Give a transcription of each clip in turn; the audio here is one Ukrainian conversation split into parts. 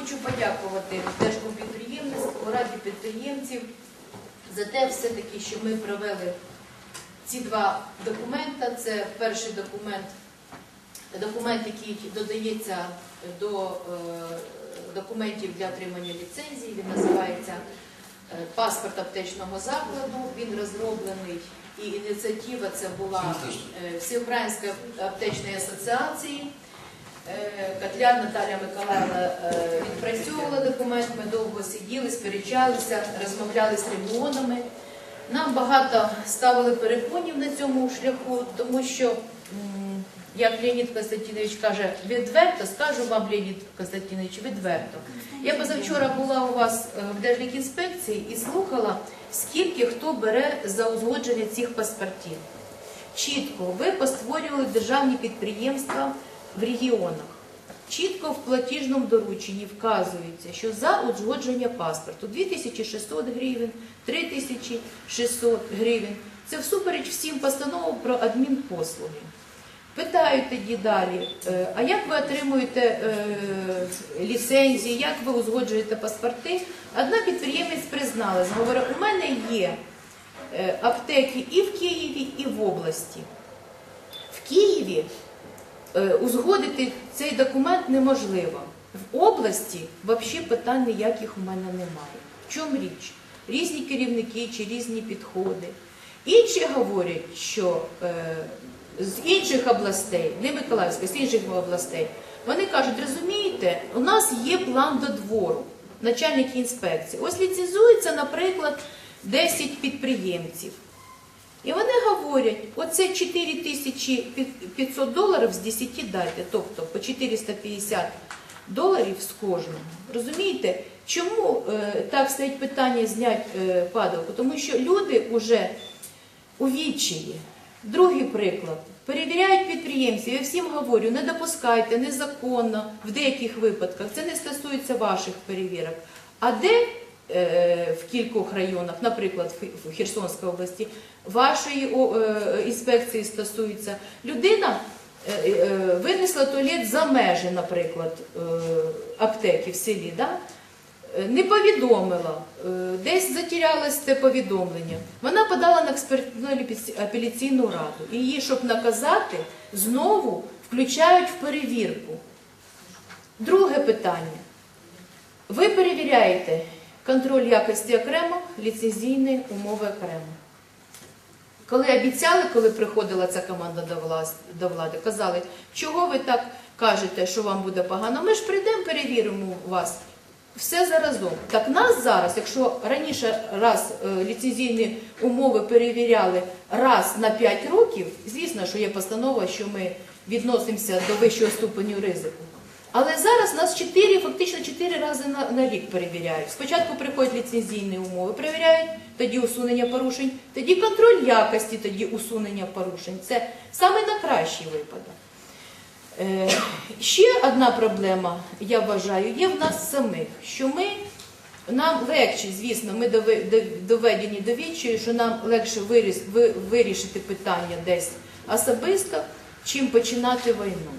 Хочу подякувати Держкомпідприємництву, Раді підприємців за те все-таки, що ми провели ці два документи. Це перший документ, документ, який додається до е, документів для отримання ліцензії. Він називається е, паспорт аптечного закладу. Він розроблений і ініціатива це була е, Всеукраїнської аптечної асоціації. Е, Катлян Наталя Миколаївна е, відпрацьовувала документ, ми довго сиділи, сперечалися, розмовляли з регіонами. Нам багато ставили перепонів на цьому шляху, тому що, як Леонід Константинович каже, відверто, скажу вам, Леонід Константинович, відверто. Я позавчора була у вас е, в Держлікінспекції і слухала, скільки хто бере за узгодження цих паспортів. Чітко ви постворювали державні підприємства в регіонах. Чітко в платіжному дорученні вказується, що за узгодження паспорту 2600 гривень, 3600 гривень. Це всупереч всім постановам про адмінпослуги. Питаю тоді далі, е, а як ви отримуєте е, ліцензії, як ви узгоджуєте паспорти? Одна підприємець призналась, говорить, у мене є е, аптеки і в Києві, і в області. В Києві узгодити цей документ неможливо. В області взагалі питань ніяких у мене немає. В чому річ? Різні керівники чи різні підходи. Інші говорять, що е, з інших областей, не Миколаївська, з інших областей, вони кажуть, розумієте, у нас є план до двору, начальник інспекції. Ось ліцензується, наприклад, 10 підприємців. І вони говорять, оце 4500 доларів з 10 дайте, тобто по 450 доларів з кожного. Розумієте, чому е, так стоїть питання зняти е, падалку? Тому що люди вже у відчаї. Другий приклад. Перевіряють підприємців. Я всім говорю, не допускайте незаконно в деяких випадках. Це не стосується ваших перевірок. А де е, в кількох районах, наприклад, в Херсонській області, вашої е, інспекції стосується, людина е, е, винесла туалет за межі, наприклад, аптеки в селі. Не повідомила, десь затірялось це повідомлення. Вона подала на експертну апеляційну раду. І її, щоб наказати, знову включають в перевірку. Друге питання. Ви перевіряєте контроль якості окремо, ліцензійні умови окремо. Коли обіцяли, коли приходила ця команда до влади, казали, чого ви так кажете, що вам буде погано? Ми ж прийдемо, перевіримо вас. Все заразом. Так нас зараз, якщо раніше раз е, ліцензійні умови перевіряли раз на 5 років, звісно, що є постанова, що ми відносимося до вищого ступеню ризику. Але зараз нас 4, фактично 4 рази на, на рік перевіряють. Спочатку приходять ліцензійні умови, перевіряють, тоді усунення порушень, тоді контроль якості, тоді усунення порушень. Це саме на кращий випадок. Е, Ще одна проблема, я вважаю, є в нас самих, що ми нам легше, звісно, ми доведені до відчаю, що нам легше вирішити питання десь особисто, чим починати війну.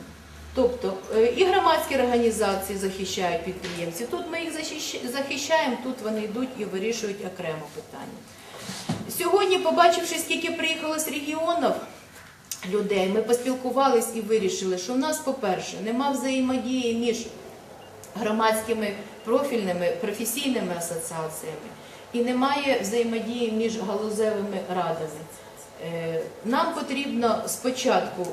Тобто е, і громадські організації захищають підприємців. Тут ми їх захищаємо, тут вони йдуть і вирішують окремо питання. Сьогодні, побачивши, скільки приїхало з регіонів, людей. Ми поспілкувались і вирішили, що в нас, по-перше, нема взаємодії між громадськими профільними професійними асоціаціями і немає взаємодії між галузевими радами. Е, Нам потрібно спочатку,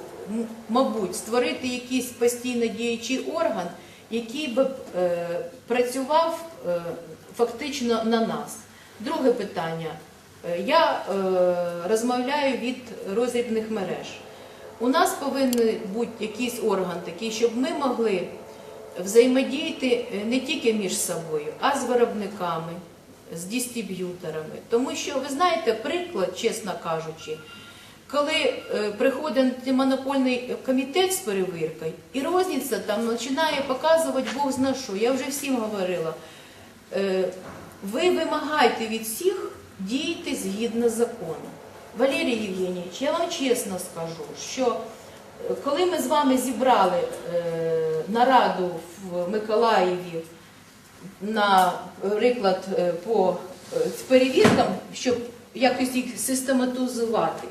мабуть, створити якийсь постійно діючий орган, який би е, працював е, фактично на нас. Друге питання. Я розмовляю від розрібних мереж. У нас повинен бути якийсь орган такий, щоб ми могли взаємодіяти не тільки між собою, а з виробниками, з дистриб'юторами. Тому що, ви знаєте, приклад, чесно кажучи, коли е, приходить антимонопольний комітет з перевіркою, і розниця там починає показувати Бог зна що. Я вже всім говорила. Е, ви вимагайте від всіх діяти згідно закону. Валерій Євгенійович, я вам чесно скажу, що е, коли ми з вами зібрали нараду в Миколаєві наприклад, е, по е, перевіркам, щоб якось їх систематизувати.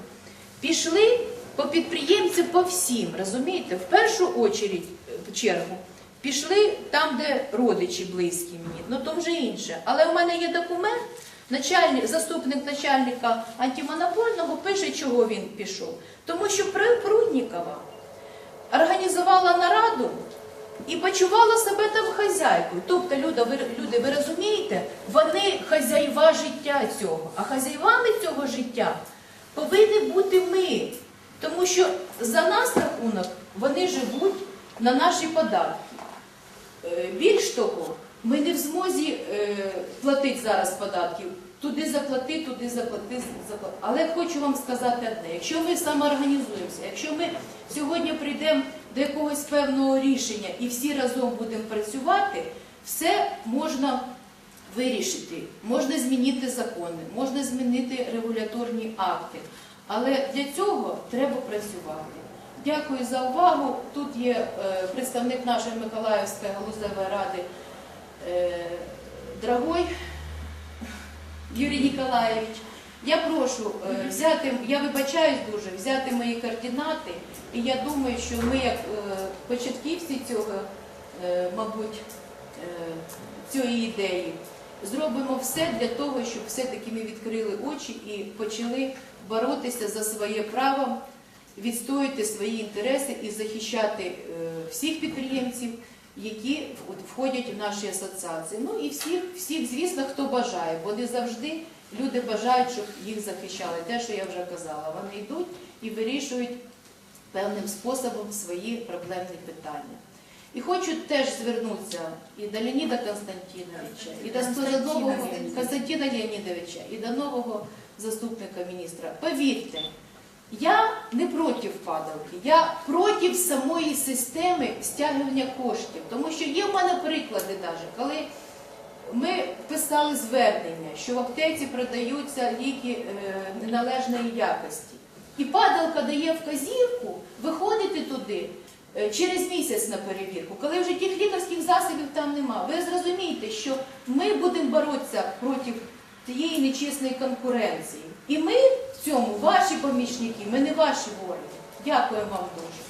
Пішли по підприємцям по всім, розумієте? В першу очередь, е, чергу, пішли там, де родичі близькі мені, ну то вже інше. Але в мене є документ, начальник, заступник начальника антимонопольного пише, чого він пішов. Тому що при Пруднікова організувала нараду і почувала себе там хазяйкою. Тобто, люди, ви, люди, ви розумієте, вони хазяїва життя цього, а хазяївами цього життя повинні бути ми. Тому що за нас рахунок вони живуть на наші податки. Е, Більш того, ми не в змозі е, платити зараз податків. Туди заплати, туди заплати, заплати. Але хочу вам сказати одне: якщо ми самоорганізуємося, якщо ми сьогодні прийдемо до якогось певного рішення і всі разом будемо працювати, все можна вирішити. Можна змінити закони, можна змінити регуляторні акти. Але для цього треба працювати. Дякую за увагу. Тут є е, представник нашої Миколаївської галузевої ради е, Драгой Юрій Ніколаєвич. Я прошу е, взяти, я вибачаюсь дуже, взяти мої координати, і я думаю, що ми, як е, початківці цього, е, мабуть, цієї ідеї, зробимо все для того, щоб все-таки ми відкрили очі і почали боротися за своє право, відстоювати свої інтереси і захищати всіх підприємців, які входять в наші асоціації. Ну і всіх, всіх, звісно, хто бажає, бо не завжди люди бажають, щоб їх захищали. Те, що я вже казала, вони йдуть і вирішують певним способом свої проблемні питання. І хочу теж звернутися і до Леоніда Константиновича, і до Константина Леонідовича, і до нового заступника міністра. Повірте, я не проти падалки, я проти самої системи стягування коштів. Тому що є в мене приклади, навіть, коли ми писали звернення, що в аптеці продаються ліки е, неналежної якості. І падалка дає вказівку виходити туди е, через місяць на перевірку, коли вже тих лікарських засобів там нема. Ви зрозумієте, що ми будемо боротися проти тієї нечесної конкуренції. І ми в цьому ваші помічники, ми не ваші вороги. Дякую вам дуже.